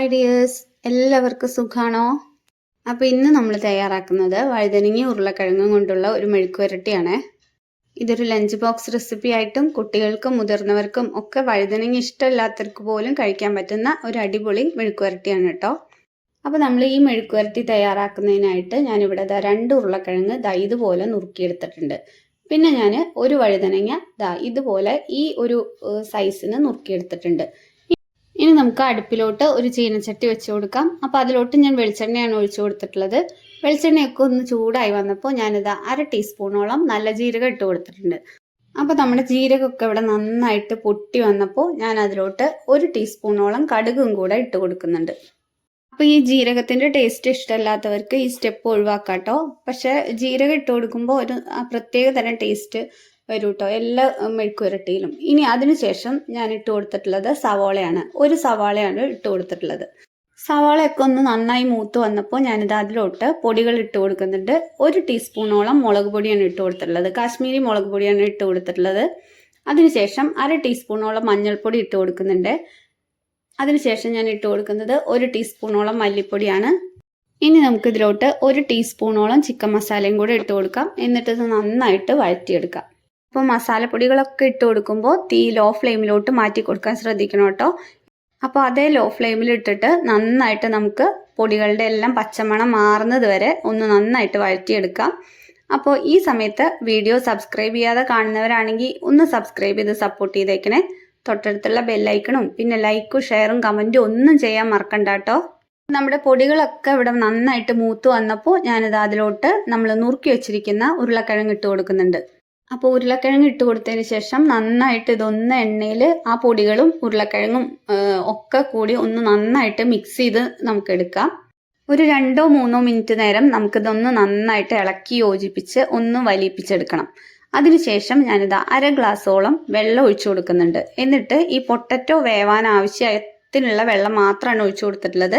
ഐഡിയേഴ്സ് എല്ലാവർക്കും സുഖാണോ? അപ്പോൾ ഇന്ന് നമ്മൾ തയ്യാറാക്കുന്നത് വഴുതനങ്ങി ഉരുളക്കിഴങ്ങും കൊണ്ടുള്ള ഒരു മെഴുക്കുവരട്ടിയാണ്. ഇതൊരു ലഞ്ച് ബോക്സ് റെസിപ്പി ആയിട്ടും കുട്ടികൾക്കും മുതിർന്നവർക്കും ഒക്കെ വഴുതനങ്ങി ഇഷ്ടമില്ലാത്തവർക്ക് പോലും കഴിക്കാൻ പറ്റുന്ന ഒരു അടിപൊളി മെഴുക്കുവരട്ടിയാണ് കേട്ടോ. അപ്പോൾ നമ്മൾ ഈ മെഴുക്കുവരട്ടി തയ്യാറാക്കുന്നതിനായിട്ട് ഞാനിവിടെ ദാ രണ്ട് ഉരുളക്കിഴങ്ങ് ദാ ഇതുപോലെ നുറുക്കിയെടുത്തിട്ടുണ്ട്. പിന്നെ ഞാൻ ഒരു വഴുതനങ്ങ ദാ ഇതുപോലെ ഈ ഒരു സൈസിന് നുറുക്കിയെടുത്തിട്ടുണ്ട്. ഇനി നമുക്ക് അടുപ്പിലോട്ട് ഒരു ചീനച്ചട്ടി വെച്ച് കൊടുക്കാം. അപ്പോൾ അതിലോട്ട് ഞാൻ വെളിച്ചെണ്ണയാണ് ഒഴിച്ചു കൊടുത്തിട്ടുള്ളത്. വെളിച്ചെണ്ണയൊക്കെ ഒന്ന് ചൂടായി വന്നപ്പോൾ ഞാനിത് അര ടീസ്പൂണോളം നല്ല ജീരകം ഇട്ട് കൊടുത്തിട്ടുണ്ട്. അപ്പോൾ നമ്മുടെ ജീരകമൊക്കെ ഇവിടെ നന്നായിട്ട് പൊട്ടി വന്നപ്പോൾ ഞാൻ അതിലോട്ട് ഒരു ടീസ്പൂണോളം കടുകും കൂടെ ഇട്ട് കൊടുക്കുന്നുണ്ട്. അപ്പോൾ ഈ ജീരകത്തിന്റെ ടേസ്റ്റ് ഇഷ്ടമല്ലാത്തവർക്ക് ഈ സ്റ്റെപ്പ് ഒഴിവാക്കാം കേട്ടോ പക്ഷേ ജീരകം ഇട്ട് കൊടുക്കുമ്പോൾ ഒരു പ്രത്യേക തരം ടേസ്റ്റ് വരും കേട്ടോ എല്ലാ മെഴുക്കുരട്ടിയിലും ഇനി അതിനുശേഷം ഞാൻ ഇട്ട് കൊടുത്തിട്ടുള്ളത് സവാളയാണ്. ഒരു സവാളയാണ് ഇട്ട് കൊടുത്തിട്ടുള്ളത്. സവാളയൊക്കെ ഒന്ന് നന്നായി മൂത്ത് വന്നപ്പോൾ ഞാനിത് അതിലോട്ട് പൊടികൾ ഇട്ട് കൊടുക്കുന്നുണ്ട്. ഒരു ടീസ്പൂണോളം മുളക് പൊടിയാണ് ഇട്ട് കൊടുത്തിട്ടുള്ളത്. കാശ്മീരി മുളക് പൊടിയാണ് ഇട്ട് കൊടുത്തിട്ടുള്ളത്. അതിനുശേഷം അര ടീസ്പൂണോളം മഞ്ഞൾപ്പൊടി ഇട്ട് കൊടുക്കുന്നുണ്ട്. അതിനുശേഷം ഞാൻ ഇട്ട് കൊടുക്കുന്നത് ഒരു ടീസ്പൂണോളം മല്ലിപ്പൊടിയാണ്. ഇനി നമുക്ക് ഇതിലോട്ട് ഒരു ടീസ്പൂണോളം ചിക്കൻ മസാലയും കൂടെ ഇട്ട് കൊടുക്കാം. എന്നിട്ട് ഇത് നന്നായിട്ട് വഴറ്റിയെടുക്കാം. അപ്പോൾ മസാലപ്പൊടികളൊക്കെ ഇട്ട് കൊടുക്കുമ്പോൾ തീ ലോ ഫ്ലെയിമിലോട്ട് മാറ്റി കൊടുക്കാൻ ശ്രദ്ധിക്കണം കേട്ടോ. അപ്പോൾ അതേ ലോ ഫ്ലെയിമിൽ ഇട്ടിട്ട് നന്നായിട്ട് നമുക്ക് പൊടികളുടെ എല്ലാം പച്ചമണം മാറുന്നത് വരെ ഒന്ന് നന്നായിട്ട് വഴറ്റിയെടുക്കാം. അപ്പോൾ ഈ സമയത്ത് വീഡിയോ സബ്സ്ക്രൈബ് ചെയ്യാതെ കാണുന്നവരാണെങ്കിൽ ഒന്ന് സബ്സ്ക്രൈബ് ചെയ്ത് സപ്പോർട്ട് ചെയ്തേക്കണേ. തൊട്ടടുത്തുള്ള ബെല്ലൈക്കണും പിന്നെ ലൈക്കും ഷെയറും കമന്റും ഒന്നും ചെയ്യാൻ മറക്കണ്ട കേട്ടോ. നമ്മുടെ പൊടികളൊക്കെ ഇവിടെ നന്നായിട്ട് മൂത്ത് വന്നപ്പോൾ ഞാനിത് അതിലോട്ട് നമ്മൾ നുറുക്കി വെച്ചിരിക്കുന്ന ഉരുളക്കിഴങ്ങ് ഇട്ട് കൊടുക്കുന്നുണ്ട്. അപ്പോൾ ഉരുളക്കിഴങ്ങ് ഇട്ട് കൊടുത്തതിന് ശേഷം നന്നായിട്ട് ഇതൊന്ന് എണ്ണയിൽ ആ പൊടികളും ഉരുളക്കിഴങ്ങും ഒക്കെ കൂടി ഒന്ന് നന്നായിട്ട് മിക്സ് ചെയ്ത് നമുക്ക് എടുക്കാം. ഒരു രണ്ടോ മൂന്നോ മിനിറ്റ് നേരം നമുക്കിതൊന്ന് നന്നായിട്ട് ഇളക്കി യോജിപ്പിച്ച് ഒന്ന് വലിപ്പിച്ചെടുക്കണം അതിനുശേഷം ഞാനിത് അര ഗ്ലാസ്സോളം വെള്ളം ഒഴിച്ചു കൊടുക്കുന്നുണ്ട്. എന്നിട്ട് ഈ പൊട്ടറ്റോ വേവാൻ ആവശ്യത്തിനുള്ള വെള്ളം മാത്രമാണ് ഒഴിച്ചു കൊടുത്തിട്ടുള്ളത്.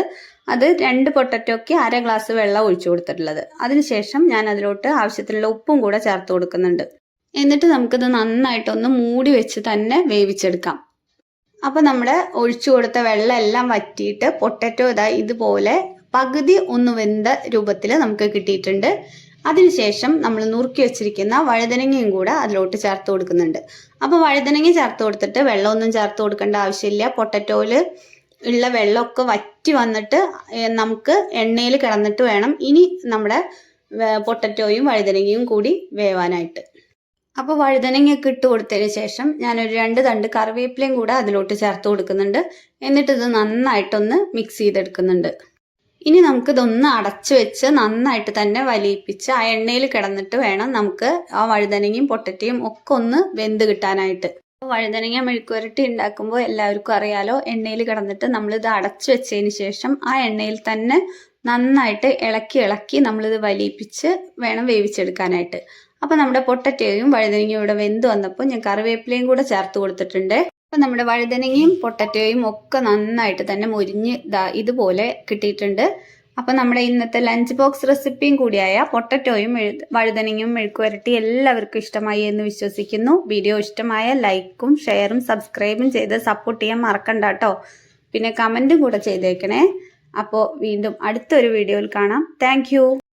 അത് രണ്ട് പൊട്ടറ്റോയ്ക്ക് അര ഗ്ലാസ് വെള്ളം ഒഴിച്ചു കൊടുത്തിട്ടുള്ളത്. അതിനുശേഷം ഞാൻ അതിലോട്ട് ആവശ്യത്തിനുള്ള ഉപ്പും കൂടെ ചേർത്ത് കൊടുക്കുന്നുണ്ട്. എന്നിട്ട് നമുക്കിത് നന്നായിട്ടൊന്ന് മൂടി വെച്ച് തന്നെ വേവിച്ചെടുക്കാം. അപ്പോൾ നമ്മൾ ഒഴിച്ചു കൊടുത്ത വെള്ളം എല്ലാം വറ്റിയിട്ട് പൊട്ടറ്റോ ഇതാ ഇതുപോലെ പകുതി ഒന്ന് വെന്ത രൂപത്തിൽ നമുക്ക് കിട്ടിയിട്ടുണ്ട്. അതിനുശേഷം നമ്മൾ നുറുക്കി വെച്ചിരിക്കുന്ന വഴുതനങ്ങയും കൂടെ അതിലോട്ട് ചേർത്ത് കൊടുക്കുന്നുണ്ട്. അപ്പോൾ വഴുതനങ്ങ ചേർത്ത് കൊടുത്തിട്ട് വെള്ളമൊന്നും ചേർത്ത് കൊടുക്കേണ്ട ആവശ്യമില്ല. പൊട്ടറ്റോയിൽ ഉള്ള വെള്ളമൊക്കെ വറ്റി വന്നിട്ട് നമുക്ക് എണ്ണയിൽ കിടന്നിട്ട് വേണം ഇനി നമ്മുടെ പൊട്ടറ്റോയും വഴുതനങ്ങയും കൂടി വേവാനായിട്ട്. അപ്പോൾ വഴുതനങ്ങയൊക്കെ ഇട്ട് കൊടുത്തതിന് ശേഷം ഞാനൊരു രണ്ട് തണ്ട് കറിവേപ്പിലയും കൂടെ അതിലോട്ട് ചേർത്ത് കൊടുക്കുന്നുണ്ട്. എന്നിട്ട് ഇത് നന്നായിട്ടൊന്ന് മിക്സ് ചെയ്തെടുക്കുന്നുണ്ട്. ഇനി നമുക്ക് നമുക്കിതൊന്ന് അടച്ചു വെച്ച് നന്നായിട്ട് തന്നെ വലിയിപ്പിച്ച് ആ എണ്ണയിൽ കിടന്നിട്ട് വേണം നമുക്ക് ആ വഴുതനങ്ങയും പൊട്ടറ്റയും ഒക്കെ ഒന്ന് വെന്ത് കിട്ടാനായിട്ട്. വഴുതനങ്ങ മെഴുക്കുവരട്ടി ഉണ്ടാക്കുമ്പോൾ എല്ലാവർക്കും അറിയാലോ എണ്ണയിൽ കിടന്നിട്ട് നമ്മളിത് അടച്ചു വെച്ചതിന് ശേഷം ആ എണ്ണയിൽ തന്നെ നന്നായിട്ട് ഇളക്കി ഇളക്കി നമ്മളിത് വലിയിപ്പിച്ച് വേണം വേവിച്ചെടുക്കാനായിട്ട്. അപ്പോൾ നമ്മുടെ പൊട്ടറ്റയും വഴുതനങ്ങയും ഇവിടെ വെന്ത് വന്നപ്പോൾ ഞാൻ കറിവേപ്പിലയും കൂടെ ചേർത്ത് കൊടുത്തിട്ടുണ്ട്. അപ്പോൾ നമ്മുടെ വഴുതനങ്ങയും പൊട്ടറ്റയും ഒക്കെ നന്നായിട്ട് തന്നെ മുരിഞ്ഞ് ഇതാ ഇതുപോലെ കിട്ടിയിട്ടുണ്ട്. അപ്പോൾ നമ്മുടെ ഇന്നത്തെ ലഞ്ച് ബോക്സ് റെസിപ്പിയും കൂടിയായ പൊട്ടറ്റോയും വഴുതനങ്ങയും മെഴുക്കുവരട്ടി എല്ലാവർക്കും ഇഷ്ടമായി എന്ന് വിശ്വസിക്കുന്നു. വീഡിയോ ഇഷ്ടമായ ലൈക്കും ഷെയറും സബ്സ്ക്രൈബും ചെയ്ത് സപ്പോർട്ട് ചെയ്യാൻ മറക്കണ്ട കേട്ടോ പിന്നെ കമന്റും കൂടെ ചെയ്തേക്കണേ. അപ്പോൾ വീണ്ടും അടുത്തൊരു വീഡിയോയിൽ കാണാം. താങ്ക്